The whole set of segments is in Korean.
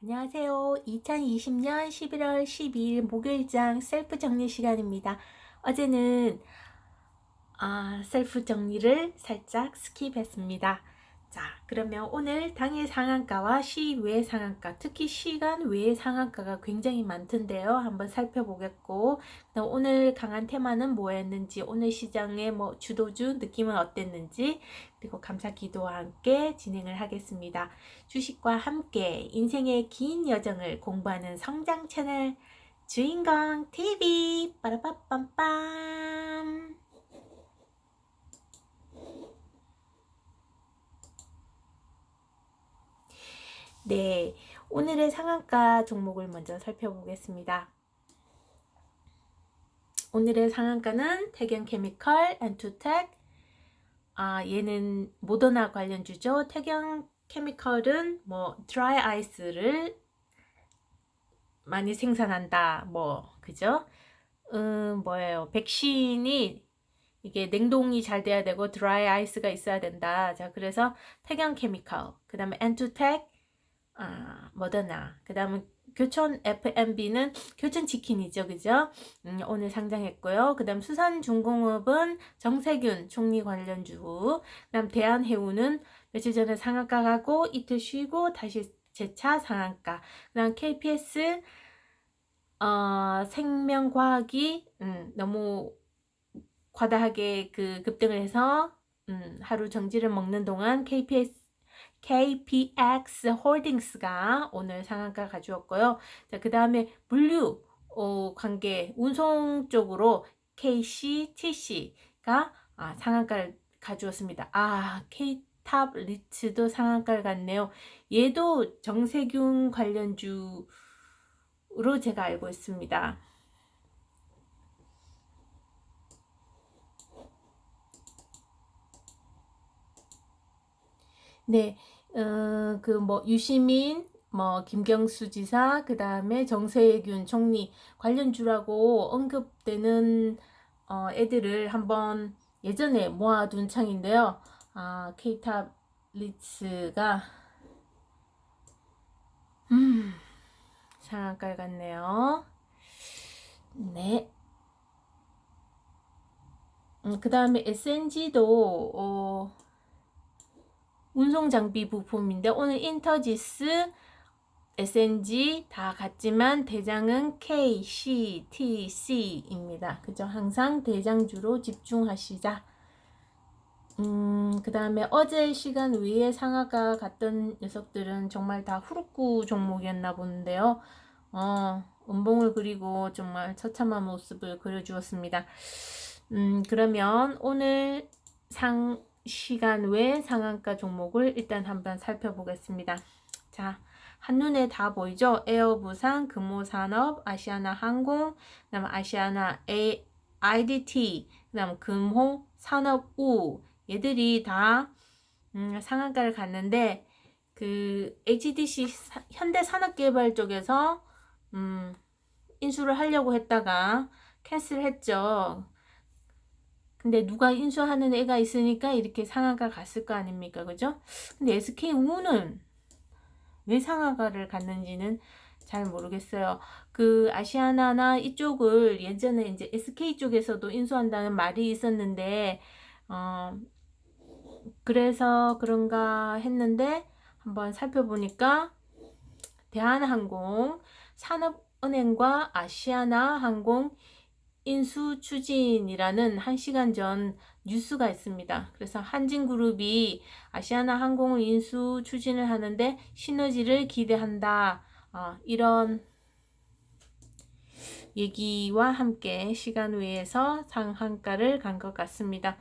안녕하세요. 2020년 11월 12일 목요일장 셀프 정리 시간입니다. 어제는 아, 셀프 정리를 살짝 스킵했습니다. 자, 그러면 오늘 당일 상한가와 시외 상한가, 특히 시간 외 상한가가 굉장히 많던데요. 한번 살펴보겠고, 오늘 강한 테마는 뭐였는지, 오늘 시장의 뭐 주도주 느낌은 어땠는지, 그리고 감사 기도와 함께 진행을 하겠습니다. 주식과 함께 인생의 긴 여정을 공부하는 성장 채널 주인공 TV 빠라빠빰빰 네, 오늘의 상한가 종목을 먼저 살펴보겠습니다. 오늘의 상한가는 태경 케미컬, 엔투텍, 아, 얘는 모더나 관련주죠. 태경 케미컬은 뭐 드라이 아이스를 많이 생산한다. 뭐 그죠? 음, 뭐예요? 백신이 이게 냉동이 잘 돼야 되고 드라이 아이스가 있어야 된다. 자, 그래서 태경 케미컬, 그다음에 엔투텍, 아, 모더나, 그 다음에 교촌 FMB는 교촌 치킨이죠, 그죠? 음, 오늘 상장했고요. 그 다음 수산중공업은 정세균 총리 관련주, 그 다음 대한해운은 며칠 전에 상한가 가고 이틀 쉬고 다시 재차 상한가. 그 다음 KPS 어, 생명과학이 음, 너무 과다하게 그 급등을 해서 음, 하루 정지를 먹는 동안 KPS KPX 홀딩스가 오늘 상한가 가져왔고요. 자, 그 다음에 물류 어, 관계 운송 쪽으로 KCTC가 아, 상한가를 가져왔습니다. 아, K탑 리츠도 상한가를 갔네요. 얘도 정세균 관련주로 제가 알고 있습니다. 네, 어, 그뭐 유시민, 뭐 김경수 지사, 그 다음에 정세균 총리 관련주라고 언급되는 어, 애들을 한번 예전에 모아둔 창인데요. 아, 케이탑 리츠가 음, 상한가 같네요. 네. 음, 그 다음에 SNG도 어, 운송 장비 부품인데 오늘 인터지스 SNG 다 같지만 대장은 K, C, T, C입니다. 그죠? 항상 대장주로 집중하시자. 음, 그 다음에 어제 시간 외에 상하가 갔던 녀석들은 정말 다 후루쿠 종목이었나 보는데요. 어, 음봉을 그리고 정말 처참한 모습을 그려주었습니다. 음, 그러면 오늘 상, 시간 외 상한가 종목을 일단 한번 살펴보겠습니다. 자, 한눈에 다 보이죠? 에어부산, 금호산업, 아시아나 항공, 그다음 아시아나 A, IDT, 그다음 금호, 산업우 얘들이 다 음, 상한가를 갔는데 그 HDC 현대산업개발 쪽에서 음, 인수를 하려고 했다가 캔슬했죠. 근데 누가 인수하는 애가 있으니까 이렇게 상하가 갔을 거 아닙니까? 그죠? 근데 SK우는 왜 상하가를 갔는지는 잘 모르겠어요. 그 아시아나나 이쪽을 예전에 이제 SK 쪽에서도 인수한다는 말이 있었는데, 어, 그래서 그런가 했는데, 한번 살펴보니까, 대한항공, 산업은행과 아시아나 항공, 인수 추진이라는 한 시간 전 뉴스가 있습니다. 그래서 한진그룹이 아시아나 항공을 인수 추진을 하는데 시너지를 기대한다. 어, 이런 얘기와 함께 시간 외에서 상한가를 간 것 같습니다.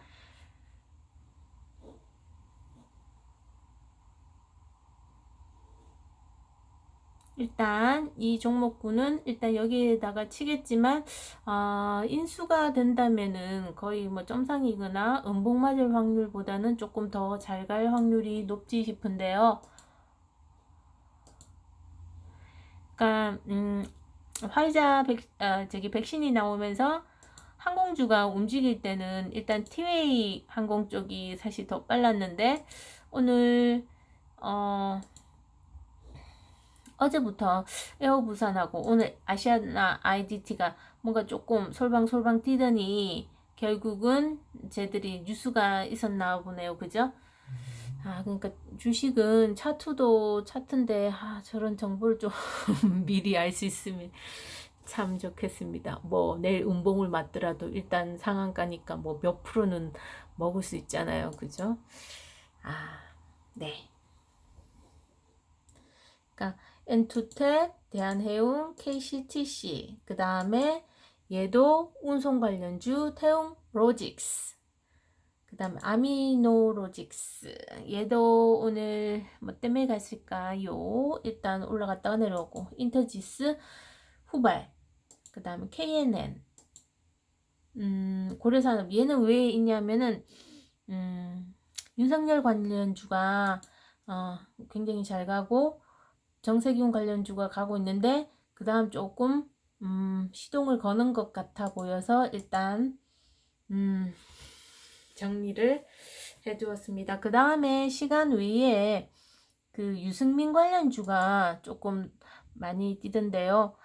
일단 이 종목군은 일단 여기에다가 치겠지만 어, 인수가 된다면은 거의 뭐 점상이거나 음봉 맞을 확률보다는 조금 더 잘 갈 확률이 높지 싶은데요. 그러니까 음, 화이자 백, 어, 저기 백신이 나오면서 항공주가 움직일 때는 일단 티웨이 항공 쪽이 사실 더 빨랐는데 오늘 어 어제부터 에어 부산하고 오늘 아시아나 IDT가 뭔가 조금 솔방솔방 뛰더니 결국은 쟤들이 뉴스가 있었나 보네요. 그죠? 아, 그러니까 주식은 차트도 차트인데 아, 저런 정보를 좀 미리 알 수 있으면 참 좋겠습니다. 뭐 내일 운봉을 맞더라도 일단 상한가니까 뭐 몇 프로는 먹을 수 있잖아요. 그죠? 아, 네. 그러니까 엔투텍, 대한해운, KCTC, 그 다음에 얘도 운송 관련주 태움 로직스, 그 다음에 아미노 로직스, 얘도 오늘 뭐 때문에 갔을까요? 일단 올라갔다가 내려오고. 인터지스 후발, 그 다음에 KNN, 음, 고려산업. 얘는 왜 있냐면은 음, 윤석열 관련주가 어, 굉장히 잘 가고 정세균 관련주가 가고 있는데 그 다음 조금 음, 시동을 거는 것 같아 보여서 일단 음, 정리를 해두었습니다. 그 다음에 시간 외에 그 유승민 관련주가 조금 많이 뛰던데요.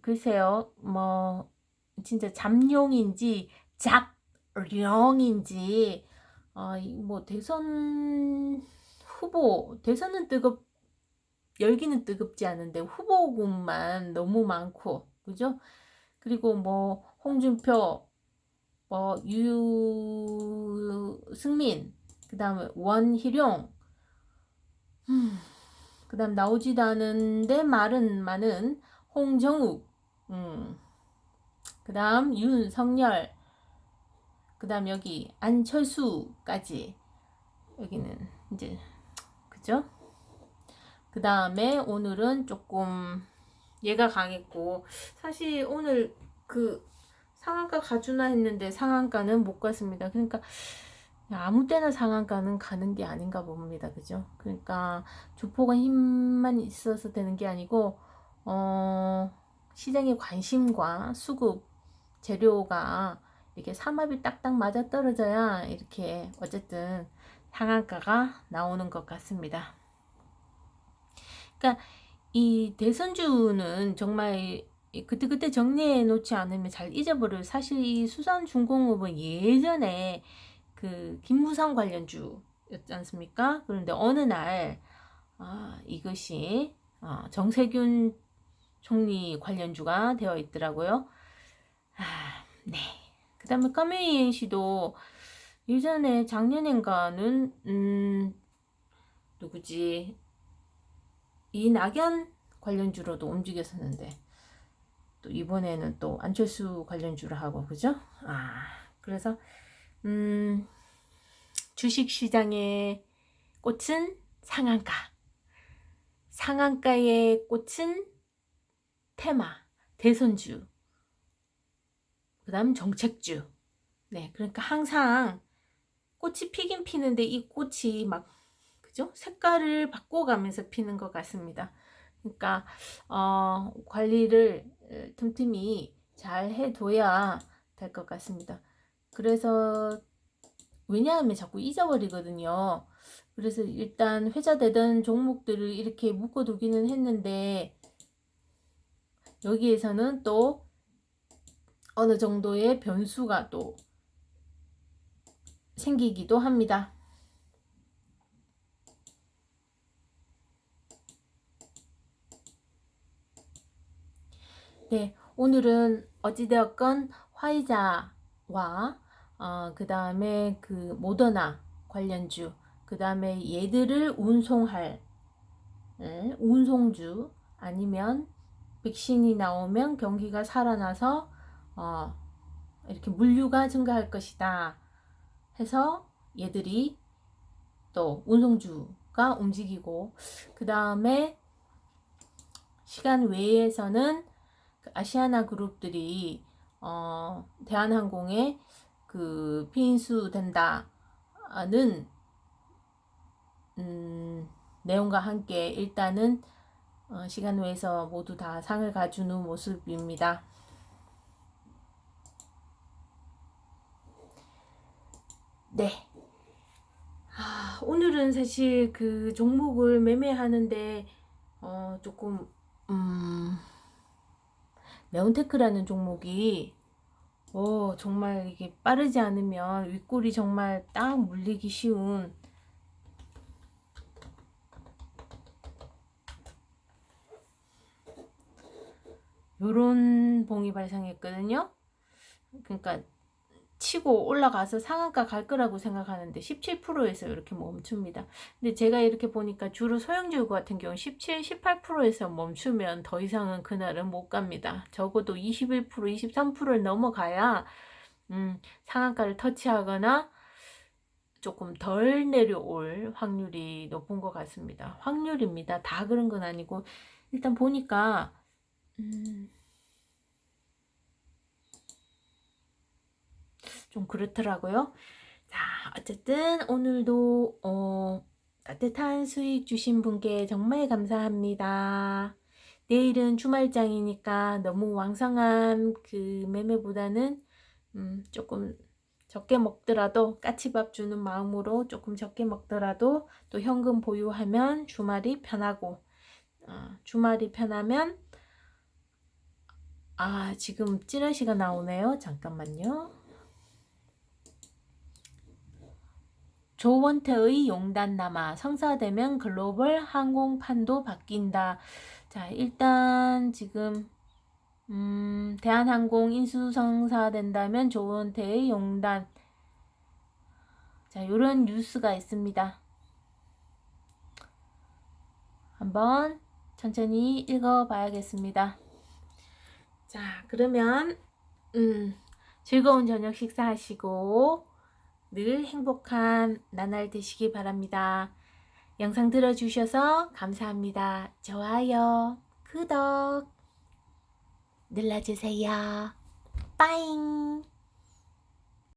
글쎄요, 뭐 진짜 잠룡인지 잡룡인지 어, 뭐 대선 후보 대선은 뜨겁 열기는 뜨겁지 않은데 후보군만 너무 많고 그죠? 그리고 뭐 홍준표 뭐 유승민 그 다음에 원희룡 음, 그 다음 나오지도 않은데 말은 많은 홍정욱 음, 그 다음 윤석열 그 다음 여기 안철수까지 여기는 이제 그죠? 그 다음에 오늘은 조금 얘가 강했고 사실 오늘 그 상한가 가주나 했는데 상한가는 못 갔습니다. 그러니까 아무 때나 상한가는 가는 게 아닌가 봅니다. 그죠? 그러니까 주포가 힘만 있어서 되는 게 아니고 어 시장의 관심과 수급 재료가 이렇게 삼합이 딱딱 맞아 떨어져야 이렇게 어쨌든 상한가가 나오는 것 같습니다. 그러니까 이 대선주는 정말 그때 그때 정리해 놓지 않으면 잘 잊어버려요. 사실 이 수산중공업은 예전에 그 김무성 관련주였지 않습니까? 그런데 어느 날 아, 이것이 아, 정세균 총리 관련주가 되어 있더라고요. 아, 네. 그 다음에 카메이엔시도 예전에 작년엔가는 음, 누구지 이낙연 관련주로도 움직였었는데 또 이번에는 또 안철수 관련주로 하고 그죠? 아 그래서 음 주식 시장의 꽃은 상한가 상한가의 꽃은 테마 대선주 그 다음 정책주 네 그러니까 항상 꽃이 피긴 피는데 이 꽃이 막 그죠? 색깔을 바꿔가면서 피는 것 같습니다. 그러니까 어, 관리를 틈틈이 잘 해둬야 될 것 같습니다. 그래서 왜냐하면 자꾸 잊어버리거든요. 그래서 일단 회자되던 종목들을 이렇게 묶어두기는 했는데 여기에서는 또 어느 정도의 변수가 또 생기기도 합니다. 네, 오늘은 어찌되었건 화이자와 어, 그 다음에 그 모더나 관련주, 그 다음에 얘들을 운송할 네, 운송주 아니면 백신이 나오면 경기가 살아나서 어, 이렇게 물류가 증가할 것이다 해서 얘들이 또 운송주가 움직이고 그 다음에 시간 외에서는 그 아시아나 그룹들이 어, 대한항공에 그 피인수 된다는 음, 내용과 함께 일단은 어, 시간 외에서 모두 다 상을 가주는 모습입니다. 네. 아, 오늘은 사실 그 종목을 매매하는데 어, 조금 음, 네온테크라는 종목이 어, 정말 이게 빠르지 않으면 윗골이 정말 딱 물리기 쉬운 요런 봉이 발생했거든요. 그러니까 치고 올라가서 상한가 갈 거라고 생각하는데 17%에서 이렇게 멈춥니다. 근데 제가 이렇게 보니까 주로 소형주구 같은 경우 17, 18%에서 멈추면 더 이상은 그날은 못 갑니다. 적어도 21%, 23%를 넘어가야 음, 상한가를 터치하거나 조금 덜 내려올 확률이 높은 것 같습니다. 확률입니다. 다 그런 건 아니고 일단 보니까 음, 좀 그렇더라고요. 자, 어쨌든 오늘도 어, 따뜻한 수익 주신 분께 정말 감사합니다. 내일은 주말장이니까 너무 왕성한 그 매매보다는 음, 조금 적게 먹더라도 까치밥 주는 마음으로 조금 적게 먹더라도 또 현금 보유하면 주말이 편하고 어, 주말이 편하면 아 지금 찌라시가 나오네요. 잠깐만요. 조원태의 용단남아 성사되면 글로벌 항공판도 바뀐다. 자, 일단 지금 음, 대한항공 인수 성사된다면 조원태의 용단 자, 요런 뉴스가 있습니다. 한번 천천히 읽어 봐야겠습니다. 자, 그러면 음, 즐거운 저녁 식사하시고 늘 행복한 나날 되시기 바랍니다. 영상 들어주셔서 감사합니다. 좋아요, 구독 눌러주세요. 빠잉!